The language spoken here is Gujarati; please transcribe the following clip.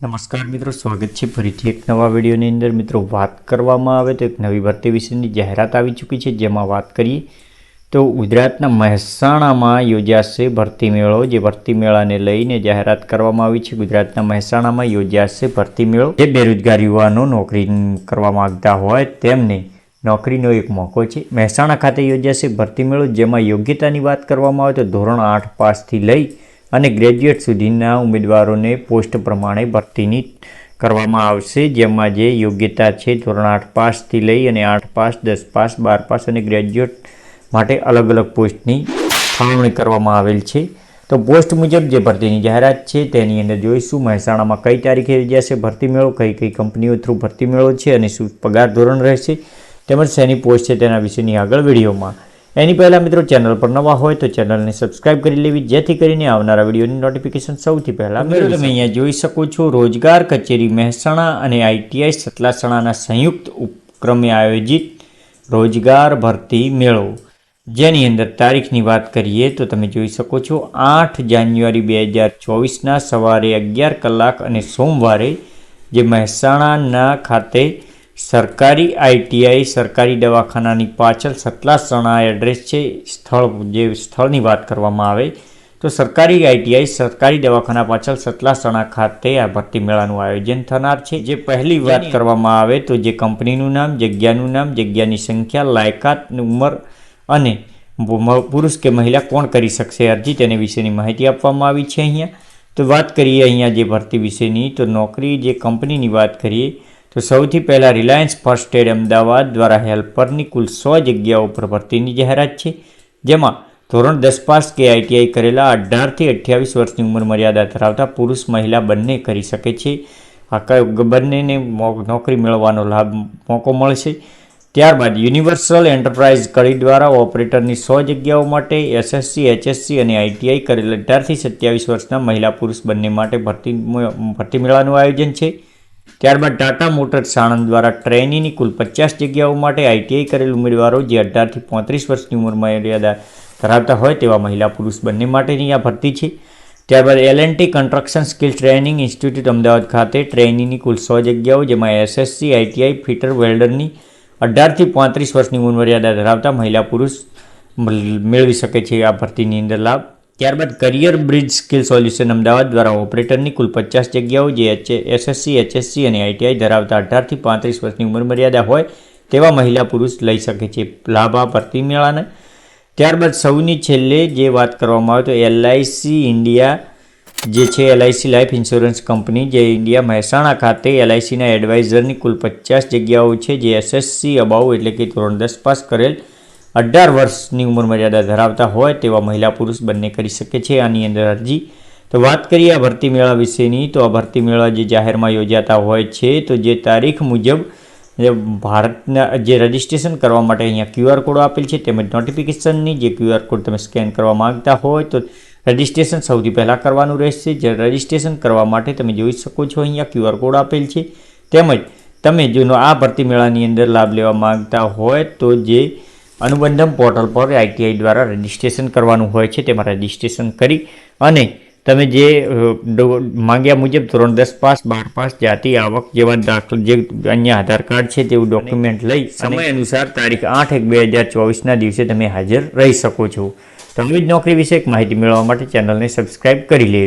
નમસ્કાર મિત્રો, સ્વાગત છે ફરીથી એક નવા વિડીયોની અંદર. મિત્રો, વાત કરવામાં આવે તો એક નવી ભરતી વિશેની જાહેરાત આવી ચૂકી છે, જેમાં વાત કરીએ તો ગુજરાતના મહેસાણામાં યોજાશે ભરતી મેળો. જે ભરતી મેળાને લઈને જાહેરાત કરવામાં આવી છે, ગુજરાતના મહેસાણામાં યોજાશે ભરતી મેળો. જે બેરોજગાર યુવાનો નોકરી કરવા માંગતા હોય, તેમને નોકરીનો એક મોકો છે. મહેસાણા ખાતે યોજાશે ભરતી મેળો, જેમાં યોગ્યતાની વાત કરવામાં આવે તો ધોરણ આઠ પાસથી લઈ અને ગ્રેજ્યુએટ સુધીના ઉમેદવારોને પોસ્ટ પ્રમાણે ભરતીની કરવામાં આવશે. જેમાં જે યોગ્યતા છે, ધોરણ આઠ પાસથી લઈ અને આઠ પાસ દસ પાસ બાર પાસ અને ગ્રેજ્યુએટ માટે અલગ અલગ પોસ્ટની ફાળવણી કરવામાં આવેલ છે. તો પોસ્ટ મુજબ જે ભરતીની જાહેરાત છે, તેની અંદર જોઈશું મહેસાણામાં કઈ તારીખે યોજાશે ભરતી મેળો, કઈ કઈ કંપનીઓ થ્રુ ભરતી મેળો છે અને શું પગાર ધોરણ રહેશે. તેમજ શેની પોસ્ટ છે તેના વિશેની આગળ વિડીયોમાં એની પહેલાં મિત્રો ચેનલ પર નવા હોય તો ચેનલને સબસ્ક્રાઇબ કરી લેવી જેથી કરીને આવનારા વિડીયોની નોટિફિકેશન સૌથી પહેલાં મિત્રો તમે અહીંયા જોઈ શકો છો રોજગાર કચેરી મહેસાણા અને આઈટીઆઈ સતલાસણાના સંયુક્ત ઉપક્રમે આયોજિત રોજગાર ભરતી મેળો. જેની અંદર તારીખની વાત કરીએ તો તમે જોઈ શકો છો આઠ જાન્યુઆરી બે હજાર ચોવીસના સવારે અગિયાર કલાક અને સોમવારે જે મહેસાણાના ખાતે સરકારી આઈટીઆઈ સરકારી દવાખાનાની પાછળ સતલાસણા એડ્રેસ છે સ્થળ જે સ્થળની વાત કરવામાં આવે તો સરકારી આઈટીઆઈ સરકારી દવાખાના પાછળ સતલાસણા ખાતે આ ભરતી મેળાનું આયોજન થનાર છે. જે પહેલી વાત કરવામાં આવે તો જે કંપનીનું નામ જગ્યાનું નામ જગ્યાની સંખ્યા લાયકાત ઉંમર અને પુરુષ કે મહિલા કોણ કરી શકશે અરજી તેની વિશેની માહિતી આપવામાં આવી છે અહીંયા. તો વાત કરીએ અહીંયા જે ભરતી વિશેની તો નોકરી જે કંપનીની વાત કરીએ તો સૌથી પહેલાં રિલાયન્સ ફર્સ્ટ એડ અમદાવાદ દ્વારા હેલ્પરની કુલ સો જગ્યાઓ પર ભરતીની જાહેરાત છે, જેમાં ધોરણ દસ પાસ કે આઈટીઆઈ કરેલા અઢારથી અઠ્યાવીસ વર્ષની ઉંમર મર્યાદા ધરાવતા પુરુષ મહિલા બંને કરી શકે છે. આ બંનેને નોકરી મેળવવાનો લાભ મોકો મળશે. ત્યારબાદ યુનિવર્સલ એન્ટરપ્રાઇઝ કડી દ્વારા ઓપરેટરની સો જગ્યાઓ માટે એસએસસી, એચએસસી અને આઈટીઆઈ કરેલ અઢારથી સત્યાવીસ વર્ષના મહિલા પુરુષ બંને માટે ભરતી ભરતી મેળવાનું આયોજન છે. ત્યારબાદ ટાટા મોટર્સ સાણંદ દ્વારા ટ્રેનીની કુલ પચાસ જગ્યાઓ માટે આઈટીઆઈ કરેલ ઉમેદવારો જે અઢારથી પોત્રીસ વર્ષની ઉંમર મર્યાદા ધરાવતા હોય તેવા મહિલા પુરુષ બંને માટેની આ ભરતી છે. ત્યારબાદ L and T construction skill training institute Ahmedabad ખાતે ટ્રેનીની કુલ સો જગ્યાઓ, જેમાં એસએસસી આઈટીઆઈ ફિટર વેલ્ડરની અઢારથી પાંત્રીસ વર્ષની ઉંમર મર્યાદા ધરાવતા મહિલા પુરુષ મેળવી શકે છે. આ ભરતીની અંદર લાભ ત્યારબાદ career bridge skill solution Ahmedabad દ્વારા ઓપરેટરની કુલ પચાસ જગ્યાઓ જે એચ એસએસસી એચએસસી અને આઈટીઆઈ ધરાવતા અઢારથી પાંત્રીસ વર્ષની ઉંમર મર્યાદા હોય તેવા મહિલા પુરુષ લઈ શકે છે લાભ ભરતી મેળાને. ત્યારબાદ સૌની છેલ્લે જે વાત કરવામાં આવે તો એલઆઈસી ઇન્ડિયા જે છે એલઆઈસી લાઈફ ઇન્સ્યોરન્સ કંપની જે ઇન્ડિયા મહેસાણા ખાતે એલઆઈસીના એડવાઇઝરની કુલ પચાસ જગ્યાઓ છે જે એસએસસી અબાઉ એટલે કે ધોરણ દસ પાસ કરેલ અઢાર વર્ષની ઉંમર મર્યાદા ધરાવતા હોય તેવા મહિલા પુરુષ બંને કરી શકે છે આની અંદર અરજી. તો વાત કરીએ આ ભરતી મેળા વિશેની. તો આ ભરતી મેળા જે જાહેરમાં યોજાતા હોય છે, તો જે તારીખ મુજબ ભારતના જે રજિસ્ટ્રેશન કરવા માટે અહીંયા ક્યુઆર કોડ આપેલ છે, તેમજ નોટિફિકેશનની જે ક્યુઆર કોડ તમે સ્કેન કરવા માંગતા હોય, તો રજિસ્ટ્રેશન સૌથી પહેલાં કરવાનું રહેશે. જે રજિસ્ટ્રેશન કરવા માટે તમે જોઈ શકો છો અહીંયા ક્યુઆર કોડ આપેલ છે. તેમજ તમે જો આ ભરતી મેળાની અંદર લાભ લેવા માગતા હોય, તો જે અનુબંધમ પોર્ટલ પર આઈટીઆઈ દ્વારા રજિસ્ટ્રેશન કરવાનું હોય છે, તેમાં રજિસ્ટ્રેશન કરી અને તમે જે માંગ્યા મુજબ ધોરણ દસ પાસ, બાર પાસ, જાતિ, આવક જેવા દાખલ, જે અન્ય આધાર કાર્ડ છે તેવું ડોક્યુમેન્ટ લઈ સમય અનુસાર તારીખ આઠ એક બે હજાર ચોવીસના દિવસે તમે હાજર રહી શકો છો. તમે જ નોકરી વિશે એક માહિતી મેળવવા માટે ચેનલને સબસ્ક્રાઇબ કરી લેવી